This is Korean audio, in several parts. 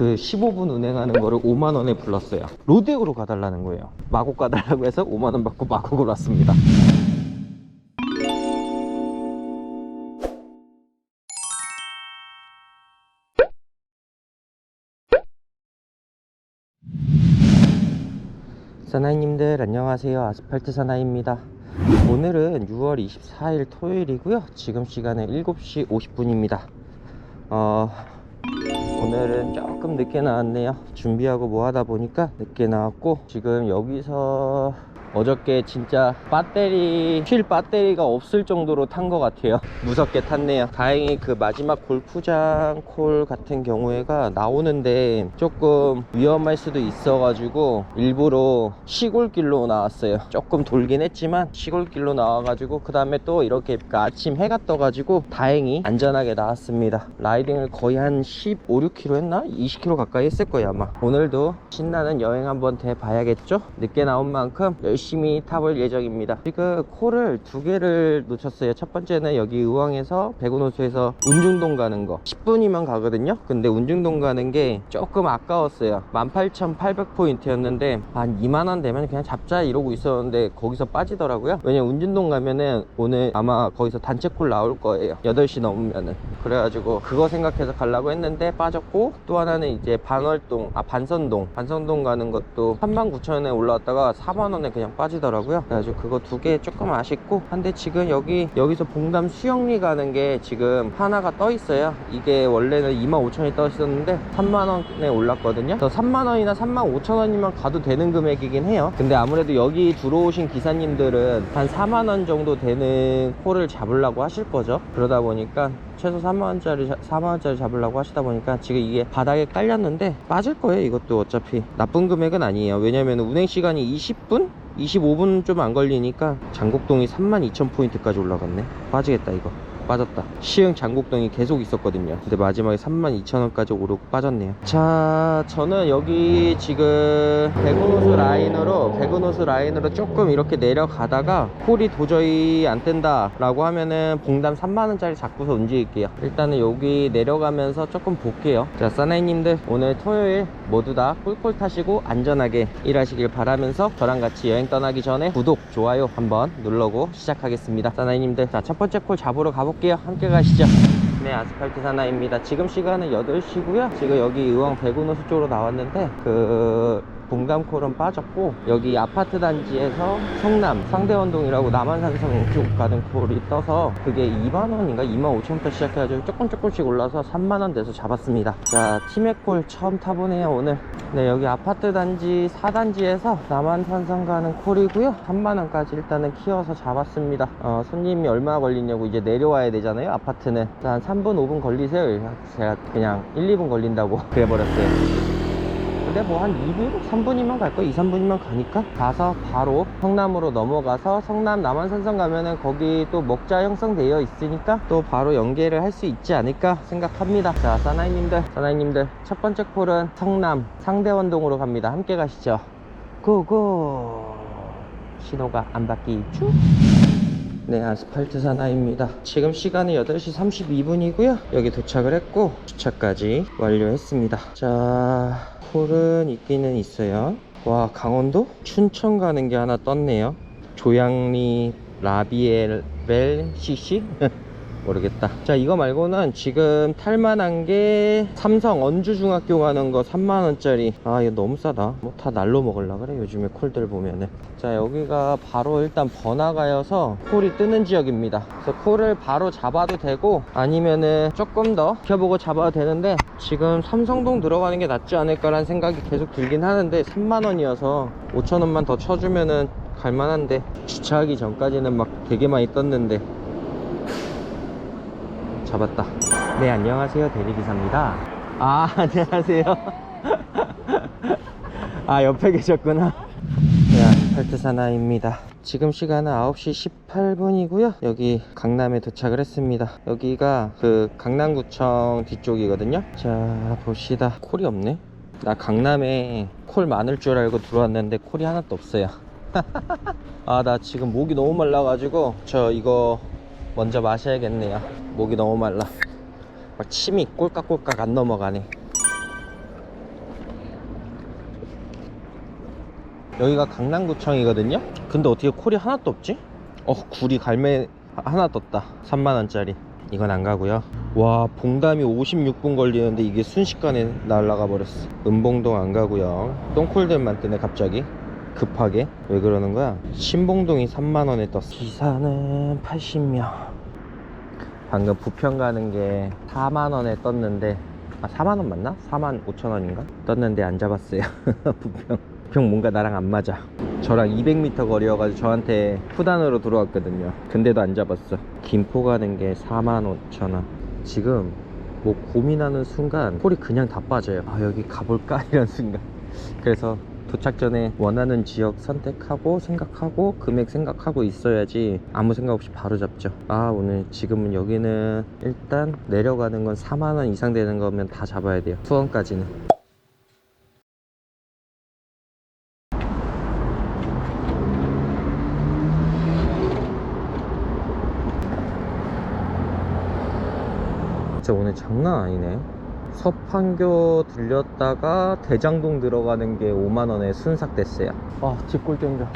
그 15분 운행하는 거를 5만 원에 불렀어요. 로데오로 가달라는 거예요. 마곡 가달라고 해서 5만 원 받고 마곡으로 왔습니다. 사나이님들 안녕하세요 아스팔트 사나이입니다 오늘은 6월 24일 토요일이고요 지금 시간은 7시 50분입니다 어, 오늘은 조금 늦게 나왔네요. 준비하고 뭐 하다 보니까 늦게 나왔고 지금 여기서 어저께 진짜 배터리 휠 배터리가 없을 정도로 탄 것 같아요. 무섭게 탔네요. 다행히 그 마지막 골프장 콜 같은 경우에가 나오는데 조금 위험할 수도 있어 가지고 일부러 시골길로 나왔어요. 조금 돌긴 했지만 시골길로 나와 가지고 그 다음에 또 이렇게 그 아침 해가 떠 가지고 다행히 안전하게 나왔습니다. 라이딩을 거의 한 15, 6km 했나? 20km 가까이 했을 거예요 아마. 오늘도 신나는 여행 한번 돼 봐야겠죠? 늦게 나온 만큼 타볼 예정입니다. 지금 콜을 두 개를 놓쳤어요. 첫 번째는 여기 의왕에서 백운호수에서 운중동 가는 거. 10분이면 가거든요. 근데 운중동 가는 게 조금 아까웠어요. 18,800포인트였는데 한 2만원 되면 그냥 잡자 이러고 있었는데 거기서 빠지더라고요. 왜냐면 운중동 가면은 오늘 아마 거기서 단체 콜 나올 거예요. 8시 넘으면은. 그래가지고 그거 생각해서 가려고 했는데 빠졌고 또 하나는 이제 반월동 아 반선동. 반선동 가는 것도 39,000원에 올라왔다가 4만원에 그냥 빠지더라고요. 그래가지고 그거 두 개 조금 아쉽고 근데 지금 여기 여기서 봉담 수영리 가는 게 지금 하나가 떠 있어요. 이게 원래는 25,000원이 떠 있었는데 3만원에 올랐거든요. 그래서 3만원이나 35,000원이면 가도 되는 금액이긴 해요. 근데 아무래도 여기 들어오신 기사님들은 한 4만원 정도 되는 콜을 잡으려고 하실 거죠. 그러다 보니까 최소 3만원짜리 4만원짜리 잡으려고 하시다 보니까 지금 이게 바닥에 깔렸는데 빠질 거예요 이것도 어차피. 나쁜 금액은 아니에요. 왜냐면 운행 시간이 20분? 25분 좀 안 걸리니까 장곡동이 32,000포인트까지 올라갔네. 빠지겠다 이거 빠졌다. 시흥 장곡동이 계속 있었거든요. 근데 마지막에 32,000원까지 오르고 빠졌네요. 자 저는 여기 지금 백운호수 라인으로 백운호수 라인으로 조금 이렇게 내려가다가 콜이 도저히 안 뜬다 라고 하면은 봉담 3만원짜리 잡고서 움직일게요. 일단은 여기 내려가면서 조금 볼게요. 자 사나이님들 오늘 토요일 모두 다 꿀꿀 타시고 안전하게 일하시길 바라면서 저랑 같이 여행 떠나기 전에 구독 좋아요 한번 눌러고 시작하겠습니다. 사나이님들 자 첫 번째 콜 잡으러 가볼게요 함께 가시죠. 네 아스팔트 사나입니다. 지금 시간은 8시고요. 지금 여기 의왕 백운호수 쪽으로 나왔는데 그 봉담콜은 빠졌고 여기 아파트 단지에서 성남 상대원동이라고 남한산성 쪽 가는 콜이 떠서 그게 2만원인가? 2만 5천원부터 시작해가지고 조금 조금씩 올라서 3만원 돼서 잡았습니다. 자 티맥콜 처음 타보네요 오늘. 네 여기 아파트 단지 4단지에서 남한산성 가는 콜이고요. 3만원까지 일단은 키워서 잡았습니다. 어, 손님이 얼마나 걸리냐고 이제 내려와야 되잖아요 아파트는. 한 3분 5분 걸리세요. 제가 그냥 1, 2분 걸린다고 그래버렸어요 근데 뭐 한 2분? 3분이면 갈 거야. 2, 3분이면 가니까. 가서 바로 성남으로 넘어가서 성남 남한산성 가면은 거기 또 먹자 형성되어 있으니까 또 바로 연계를 할 수 있지 않을까 생각합니다. 자 사나이님들. 사나이님들 첫 번째 콜은 성남 상대원동으로 갑니다. 함께 가시죠. 고고! 신호가 안 바뀌죠? 네, 아스팔트 사나입니다. 지금 시간은 8시 32분이고요. 여기 도착을 했고 주차까지 완료했습니다. 자, 콜은 있기는 있어요. 와, 강원도? 춘천 가는 게 하나 떴네요. 조양리 라비엘 벨 CC? 모르겠다. 자, 이거 말고는 지금 탈만한 게 삼성 언주중학교 가는 거 3만원짜리. 아, 이거 너무 싸다. 뭐 다 날로 먹을라 그래, 요즘에 콜들 보면은. 자, 여기가 바로 일단 번화가여서 콜이 뜨는 지역입니다. 그래서 콜을 바로 잡아도 되고 아니면은 조금 더 지켜보고 잡아도 되는데 지금 삼성동 들어가는 게 낫지 않을까라는 생각이 계속 들긴 하는데 3만원이어서 5천원만 더 쳐주면은 갈만한데 주차하기 전까지는 막 되게 많이 떴는데 잡았다. 네, 안녕하세요. 대리기사입니다. 아, 안녕하세요. 아, 옆에 계셨구나. 네, 아스팔트 사나입니다. 지금 시간은 9시 18분이고요. 여기 강남에 도착을 했습니다. 여기가 그 강남구청 뒤쪽이거든요. 자, 봅시다. 콜이 없네. 나 강남에 콜 많을 줄 알고 들어왔는데 콜이 하나도 없어요. 아, 나 지금 목이 너무 말라가지고 저 이거 먼저 마셔야겠네요. 목이 너무 말라. 막 침이 꼴깍꼴깍 안 넘어가네. 여기가 강남구청이거든요? 근데 어떻게 콜이 하나도 없지? 어 구리 갈매 하나 떴다. 3만원짜리. 이건 안 가고요. 와 봉담이 56분 걸리는데 이게 순식간에 날라가 버렸어. 은봉동 안 가고요. 똥콜들만 뜨네 갑자기. 급하게. 왜 그러는 거야? 신봉동이 3만원에 떴어. 기사는 80명. 방금 부평 가는 게 4만원에 떴는데 아 4만원 맞나? 4만 5천원인가? 떴는데 안 잡았어요. 부평 부평 뭔가 나랑 안 맞아. 저랑 200m 거리여가지고 저한테 후단으로 들어왔거든요. 근데도 안 잡았어. 김포 가는 게 4만 5천원. 지금 뭐 고민하는 순간 콜이 그냥 다 빠져요. 아 여기 가볼까? 이런 순간. 그래서 도착 전에 원하는 지역 선택하고 생각하고 금액 생각하고 있어야지 아무 생각 없이 바로 잡죠. 아 오늘 지금은 여기는 일단 내려가는 건 4만원 이상 되는 거면 다 잡아야 돼요. 수원까지는 진짜 오늘 장난 아니네. 서판교 들렸다가 대장동 들어가는 게 5만원에 순삭 됐어요. 아 뒷골 땡겨.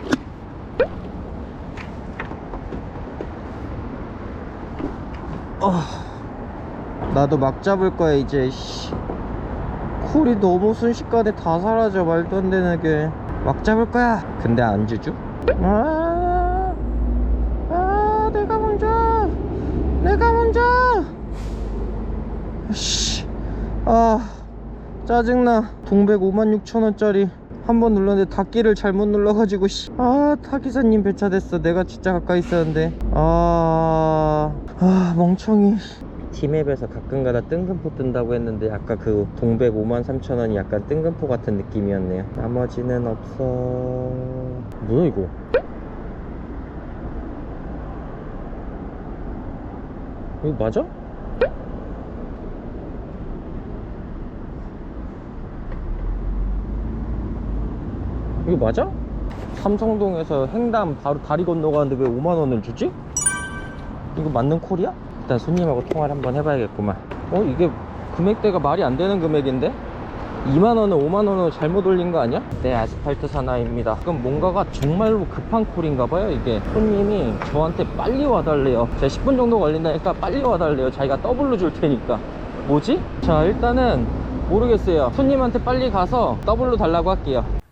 아, 나도 막 잡을 거야 이제. 씨. 콜이 너무 순식간에 다 사라져 말도 안 되는 게. 막 잡을 거야. 근데 안 주죠? 아, 아 내가 먼저 내가 먼저 씨, 아 짜증나. 동백 5만 6천 원짜리 한 번 눌렀는데 닫기를 잘못 눌러가지고 씨. 아 타기사님 배차됐어. 내가 진짜 가까이 있었는데. 아, 아 멍청이. 티맵에서 가끔가다 뜬금포 뜬다고 했는데 아까 그 동백 5만 3천 원이 약간 뜬금포 같은 느낌이었네요. 나머지는 없어. 뭐야 이거? 이거 맞아? 이거 맞아? 삼성동에서 행담 바로 다리 건너가는데 왜 5만원을 주지? 이거 맞는 콜이야? 일단 손님하고 통화를 한번 해봐야겠구만 어? 이게 금액대가 말이 안 되는 금액인데? 2만원을 5만원으로 잘못 올린 거 아니야? 네 아스팔트 사나이입니다 그럼 뭔가가 정말로 급한 콜인가봐요 이게 손님이 저한테 빨리 와달래요 제가 10분 정도 걸린다니까 빨리 와달래요 자기가 더블로 줄 테니까 뭐지? 자 일단은 모르겠어요 손님한테 빨리 가서 더블로 달라고 할게요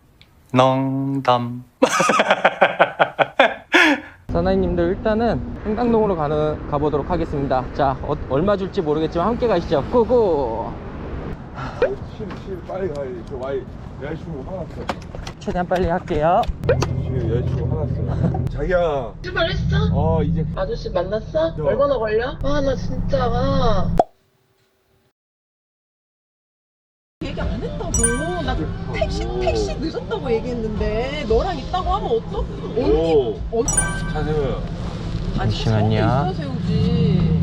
농담 사나이님들 일단은 행당동으로 가는, 가보도록 하겠습니다 자 어- 얼마 줄지 모르겠지만 함께 가시죠 고고 실, 실 빨리 가야지. 저 와이 여자친구 화났어. 최대한 빨리 할게요 지금 여자친구 화났어. 자기야. 출발했어? 어 이제 아저씨 만났어? 어. 얼마나 걸려? 아 나 진짜 아. 어떠? 언니 오. 언니 차 세워요. 아니 잠시만요. 세우지.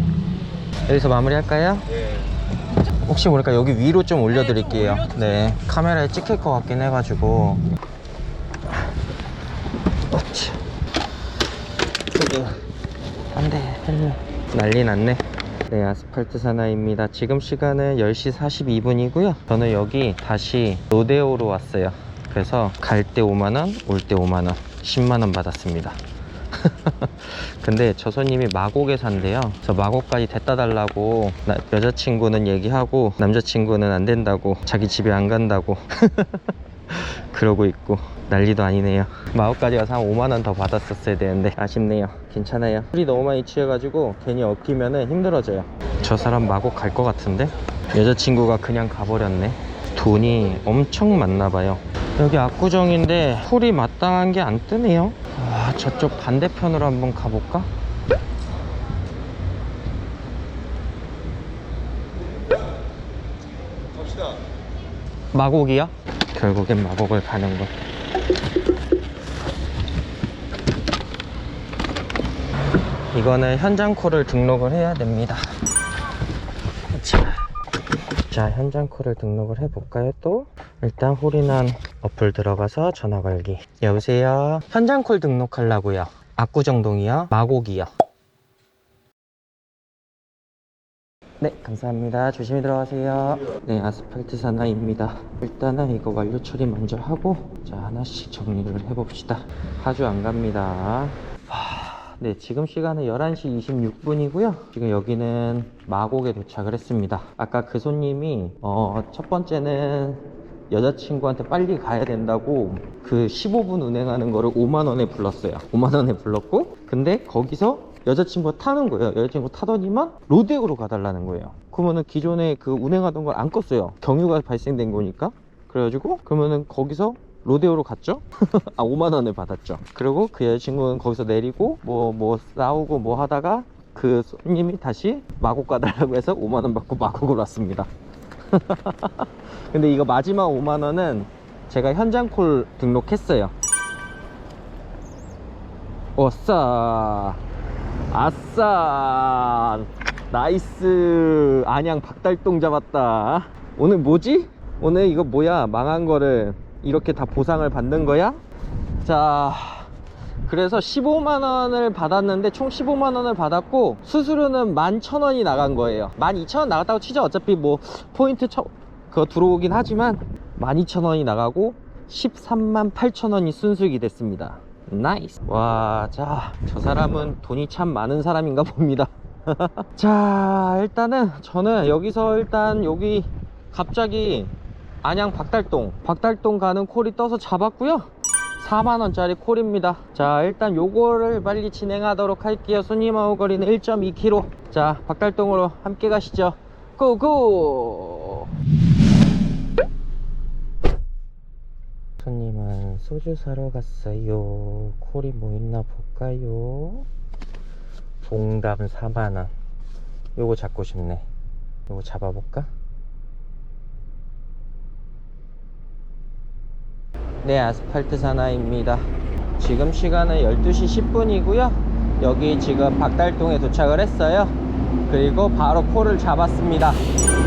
여기서 마무리할까요? 예. 혹시 모르니까 여기 위로 좀 올려드릴게요 네, 좀. 네 카메라에 찍힐 것 같긴 해가지고 어치 저기 안 돼 헬멧 난리 났네 네 아스팔트 사나이입니다 지금 시간은 10시 42분이고요 저는 여기 다시 로데오로 왔어요 그래서 갈 때 5만원 올 때 5만원 10만원 받았습니다 근데 저 손님이 마곡에 산대요. 그래서 마곡까지 데려다 달라고 나- 여자친구는 얘기하고 남자친구는 안 된다고 자기 집에 안 간다고 그러고 있고 난리도 아니네요. 마곡까지 가서 한 5만 원 더 받았었어야 되는데 아쉽네요. 괜찮아요. 술이 너무 많이 취해가지고 괜히 엉키면은 힘들어져요. 저 사람 마곡 갈 것 같은데 여자친구가 그냥 가버렸네. 돈이 엄청 많나 봐요. 여기 압구정인데 풀이 마땅한 게 안 뜨네요. 아, 저쪽 반대편으로 한번 가볼까? 갑시다. 마곡이야? 결국엔 마곡을 가는 거. 이거는 현장 콜을 등록을 해야 됩니다. 자, 자 현장 콜을 등록을 해볼까요 또? 일단 홀인원 어플 들어가서 전화 걸기. 여보세요? 현장 콜 등록하려고요. 압구정동이요? 마곡이요. 네, 감사합니다. 조심히 들어가세요. 네, 아스팔트 사나이입니다. 일단은 이거 완료 처리 먼저 하고, 자, 하나씩 정리를 해봅시다. 아주 안 갑니다. 하, 네, 지금 시간은 11시 26분이고요. 지금 여기는 마곡에 도착을 했습니다. 아까 그 손님이, 어, 첫 번째는 여자친구한테 빨리 가야 된다고 그 15분 운행하는 거를 5만 원에 불렀어요. 5만 원에 불렀고, 근데 거기서 여자친구가 타는 거예요. 여자친구 타더니만 로데오로 가달라는 거예요. 그러면은 기존에 그 운행하던 걸 안 껐어요. 경유가 발생된 거니까. 그래가지고 그러면은 거기서 로데오로 갔죠? 아 5만 원을 받았죠. 그리고 그 여자친구는 거기서 내리고 뭐뭐 싸우고 뭐 하다가 그 손님이 다시 마곡 가달라고 해서 5만 원 받고 마곡으로 왔습니다. 근데 이거 마지막 5만 원은 제가 현장 콜 등록했어요. 어싸. 아싸. 나이스. 안양 박달동 잡았다. 오늘 뭐지? 오늘 이거 뭐야? 망한 거를 이렇게 다 보상을 받는 거야? 자 그래서 15만원을 받았는데 총 15만원을 받았고 수수료는 11,000원이 나간 거예요. 12,000원 나갔다고 치죠? 어차피 뭐 포인트 처, 그거 들어오긴 하지만 12,000원이 나가고 13만 8천원이 순수익이 됐습니다. 나이스. 와 자 저 사람은 돈이 참 많은 사람인가 봅니다. 자 일단은 저는 여기서 일단 여기 갑자기 안양 박달동 박달동 가는 콜이 떠서 잡았고요. 4만원짜리 콜입니다. 자 일단 요거를 빨리 진행하도록 할게요. 손님하고 거리는 1.2km 자 박달동으로 함께 가시죠. 고고 손님은 소주 사러 갔어요. 콜이 뭐 있나 볼까요? 봉담 4만원. 요거 잡고 싶네. 요거 잡아볼까? 네, 아스팔트 사나이입니다. 지금 시간은 12시 10분이고요. 여기 지금 박달동에 도착을 했어요. 그리고 바로 콜을 잡았습니다.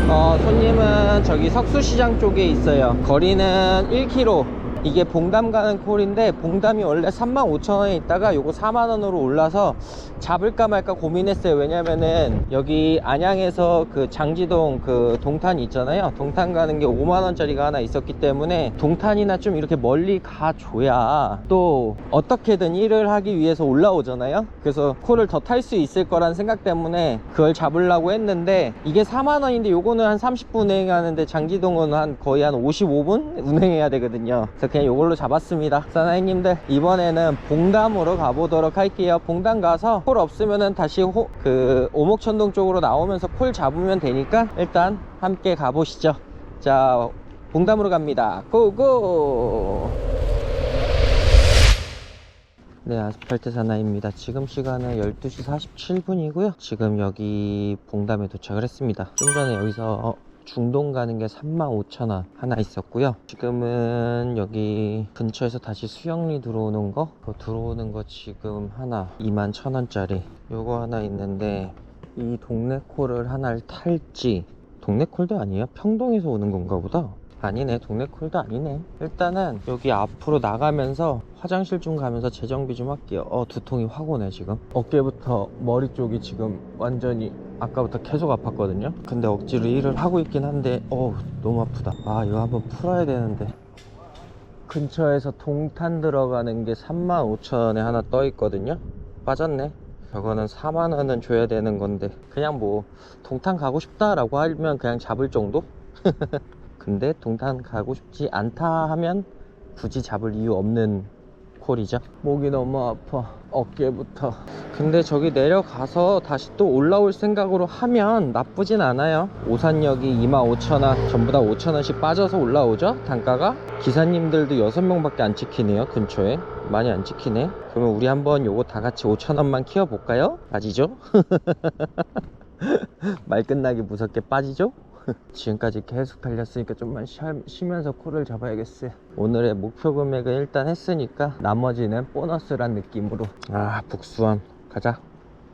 어, 손님은 저기 석수시장 쪽에 있어요. 거리는 1km. 이게 봉담 가는 콜인데 봉담이 원래 35,000원에 있다가 요거 4만원으로 올라서 잡을까 말까 고민했어요. 왜냐면은 여기 안양에서 그 장지동 그 동탄 있잖아요. 동탄 가는 게 5만원짜리가 하나 있었기 때문에 동탄이나 좀 이렇게 멀리 가줘야 또 어떻게든 일을 하기 위해서 올라오잖아요. 그래서 콜을 더 탈 수 있을 거란 생각 때문에 그걸 잡으려고 했는데 이게 4만원인데 요거는 한 30분 운행하는데 장지동은 한 거의 한 55분 운행해야 되거든요. 그래서 그냥 요걸로 잡았습니다. 사나이님들 이번에는 봉담으로 가보도록 할게요. 봉담 가서 콜 없으면은 다시 호, 그 오목천동 쪽으로 나오면서 콜 잡으면 되니까 일단 함께 가보시죠. 자 봉담으로 갑니다. 고고! 네, 아스팔트 사나이입니다. 지금 시간은 12시 47분이고요. 지금 여기 봉담에 도착을 했습니다. 좀 전에 여기서 어, 중동 가는 게 35,000원 하나 있었고요. 지금은 여기 근처에서 다시 수영리 들어오는 거, 그거 들어오는 거 지금 하나 21,000원짜리 요거 하나 있는데 이 동네 콜을 하나를 탈지 동네 콜도 아니에요? 평동에서 오는 건가 보다. 아니네 동네 콜도 아니네 일단은 여기 앞으로 나가면서 화장실 좀 가면서 재정비 좀 할게요. 어 두통이 확 오네 지금. 어깨부터 머리 쪽이 지금 완전히 아까부터 계속 아팠거든요. 근데 억지로 일을 하고 있긴 한데 어 너무 아프다. 아 이거 한번 풀어야 되는데. 근처에서 동탄 들어가는 게 35,000원에 하나 떠 있거든요. 빠졌네. 저거는 4만원은 줘야 되는 건데 그냥 뭐 동탄 가고 싶다라고 하면 그냥 잡을 정도? 근데 동탄 가고 싶지 않다 하면 굳이 잡을 이유 없는 콜이죠 목이 너무 아파 어깨부터 근데 저기 내려가서 다시 또 올라올 생각으로 하면 나쁘진 않아요 오산역이 25,000원 전부 다 5,000원씩 빠져서 올라오죠 단가가 기사님들도 6명밖에 안 찍히네요 근처에 많이 안 찍히네 그러면 우리 한번 요거 다 같이 5,000원만 키워볼까요? 빠지죠? 말 끝나기 무섭게 빠지죠? 지금까지 계속 달렸으니까 좀만 쉬, 쉬면서 콜을 잡아야겠어요. 오늘의 목표 금액은 일단 했으니까 나머지는 보너스란 느낌으로. 아 북수원. 가자.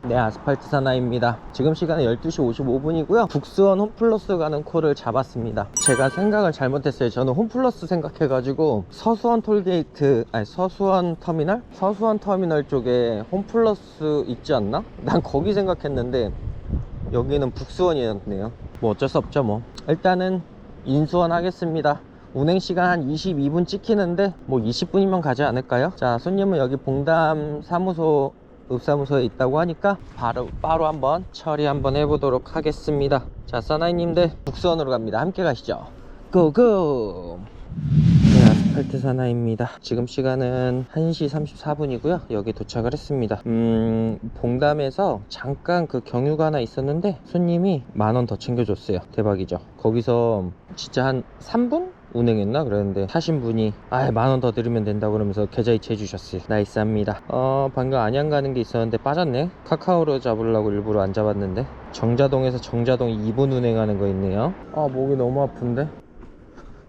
네 아스팔트 사나입니다. 지금 시간은 12시 55분이고요. 북수원 홈플러스 가는 콜을 잡았습니다. 제가 생각을 잘못했어요. 저는 홈플러스 생각해가지고 서수원 톨게이트 아니 서수원 터미널? 서수원 터미널 쪽에 홈플러스 있지 않나? 난 거기 생각했는데 여기는 북수원이었네요. 뭐 어쩔 수 없죠 뭐. 일단은 인수원 하겠습니다. 운행 시간 한 22분 찍히는데 뭐 20분이면 가지 않을까요? 자 손님은 여기 봉담 사무소 읍사무소에 있다고 하니까 바로 바로 한번 처리 한번 해보도록 하겠습니다. 자 사나이님들 북수원으로 갑니다. 함께 가시죠. 고고. 네, 아스팔트 사나입니다. 지금 시간은 1시 34분이고요. 여기 도착을 했습니다. 음, 봉담에서 잠깐 그 경유가 하나 있었는데 손님이 만 원 더 챙겨줬어요. 대박이죠. 거기서 진짜 한 3분? 운행했나 그랬는데 타신 분이 아예 만원 더 드리면 된다고 그러면서 계좌 이체해 주셨어요 나이스합니다 어 방금 안양 가는 게 있었는데 빠졌네 카카오로 잡으려고 일부러 안 잡았는데 정자동에서 정자동 2분 운행하는 거 있네요 아 목이 너무 아픈데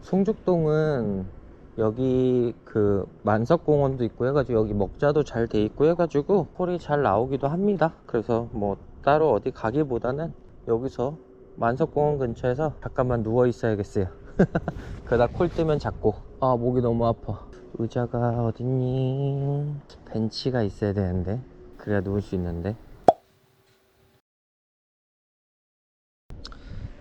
송죽동은 여기 그 만석공원도 있고 해가지고 여기 먹자도 잘 돼 있고 해가지고 콜이 잘 나오기도 합니다. 그래서 뭐 따로 어디 가기보다는 여기서 만석공원 근처에서 잠깐만 누워 있어야겠어요. 그러다 콜 뜨면 잡고 아 목이 너무 아파. 의자가 어딨니? 벤치가 있어야 되는데 그래야 누울 수 있는데.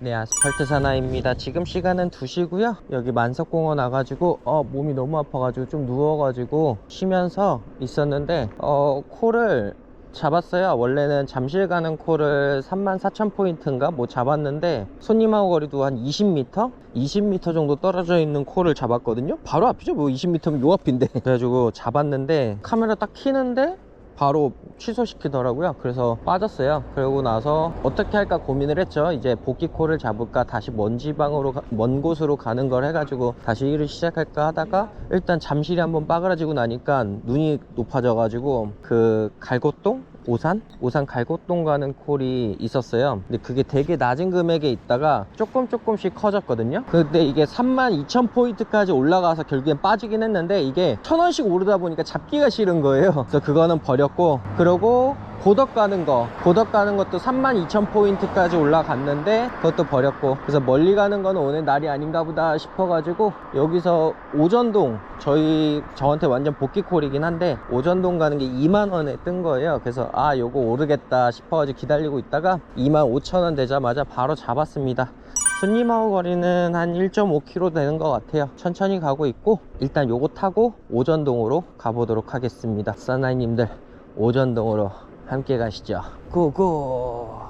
네, 아스팔트 사나입니다. 지금 시간은 2시고요. 여기 만석공원 와가지고 어, 몸이 너무 아파가지고 좀 누워가지고 쉬면서 있었는데 어, 콜을 잡았어요. 원래는 잠실 가는 콜을 34,000포인트인가 뭐 잡았는데 손님하고 거리도 한 20m? 20m 정도 떨어져 있는 콜을 잡았거든요. 바로 앞이죠. 뭐 20m면 요 앞인데. 그래가지고 잡았는데 카메라 딱 키는데 바로 취소시키더라고요. 그래서 빠졌어요. 그러고 나서 어떻게 할까 고민을 했죠. 이제 복귀콜을 잡을까 다시 먼 지방으로 가- 먼 곳으로 가는 걸 해가지고 다시 일을 시작할까 하다가 일단 잠실이 한번 빠그라지고 나니까 눈이 높아져 가지고 그 갈고동 오산? 오산 갈고동 가는 콜이 있었어요. 근데 그게 되게 낮은 금액에 있다가 조금 조금씩 커졌거든요. 근데 이게 32,000포인트까지 올라가서 결국엔 빠지긴 했는데 이게 1,000원씩 오르다 보니까 잡기가 싫은 거예요. 그래서 그거는 버렸고 그러고 고덕 가는 거 고덕 가는 것도 32,000포인트까지 올라갔는데 그것도 버렸고 그래서 멀리 가는 거는 오늘 날이 아닌가 보다 싶어가지고 여기서 오전동 저희 저한테 완전 복귀콜이긴 한데 오전동 가는 게 2만원에 뜬 거예요 그래서 아 요거 오르겠다 싶어가지고 기다리고 있다가 25,000원 되자마자 바로 잡았습니다. 손님하고 거리는 한 1.5km 되는 것 같아요. 천천히 가고 있고 일단 요거 타고 오전동으로 가보도록 하겠습니다. 사나이님들 오전동으로 함께 가시죠. 고고!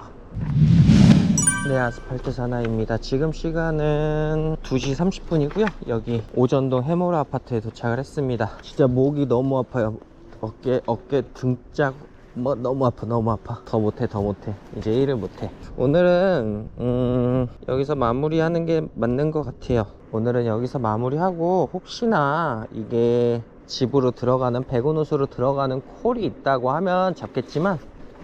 네 아스팔트 사나입니다. 지금 시간은 2시 30분이고요. 여기 오전동 해모라 아파트에 도착을 했습니다. 진짜 목이 너무 아파요. 어깨 어깨 등짝 뭐 너무 아파 너무 아파. 더 못해 더 못해. 이제 일을 못해. 오늘은 음 여기서 마무리하는 게 맞는 것 같아요. 오늘은 여기서 마무리하고 혹시나 이게 집으로 들어가는 백운호수로 들어가는 콜이 있다고 하면 잡겠지만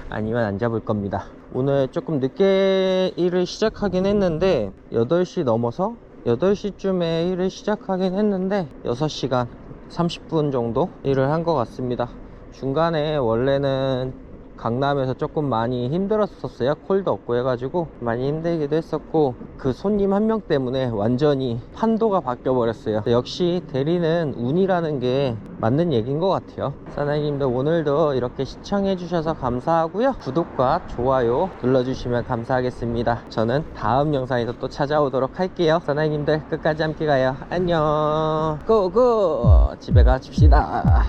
아니면 안 잡을 겁니다. 오늘 조금 늦게 일을 시작하긴 했는데 8시 넘어서 8시쯤에 일을 시작하긴 했는데 6시간 30분 정도 일을 한 것 같습니다 중간에 원래는 강남에서 조금 많이 힘들었었어요. 콜도 없고 해가지고 많이 힘들기도 했었고 그 손님 한 명 때문에 완전히 판도가 바뀌어 버렸어요. 역시 대리는 운이라는 게 맞는 얘기인 것 같아요. 사나이님들 오늘도 이렇게 시청해 주셔서 감사하고요. 구독과 좋아요 눌러주시면 감사하겠습니다. 저는 다음 영상에서 또 찾아오도록 할게요. 사나이님들 끝까지 함께 가요. 안녕. 고고. 집에 가십시다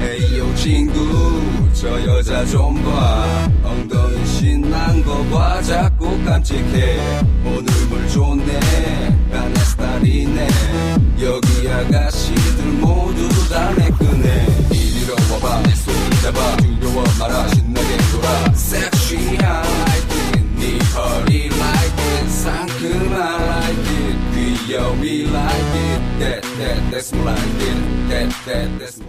에이요 친구. 저 여자 좀 봐. 엉덩이 신난 거 봐. 자꾸 깜찍해. 오늘 물 좋네? 나내 스타일이네. 여기 아가씨들 모두 다 매끈해. 이리로 와봐. 내손 잡아. 두려워 마라 신나게 돌아. 섹시한 like 네 허리 like 상큼한 like 귀여위 like it. That that that's more like it that that that's more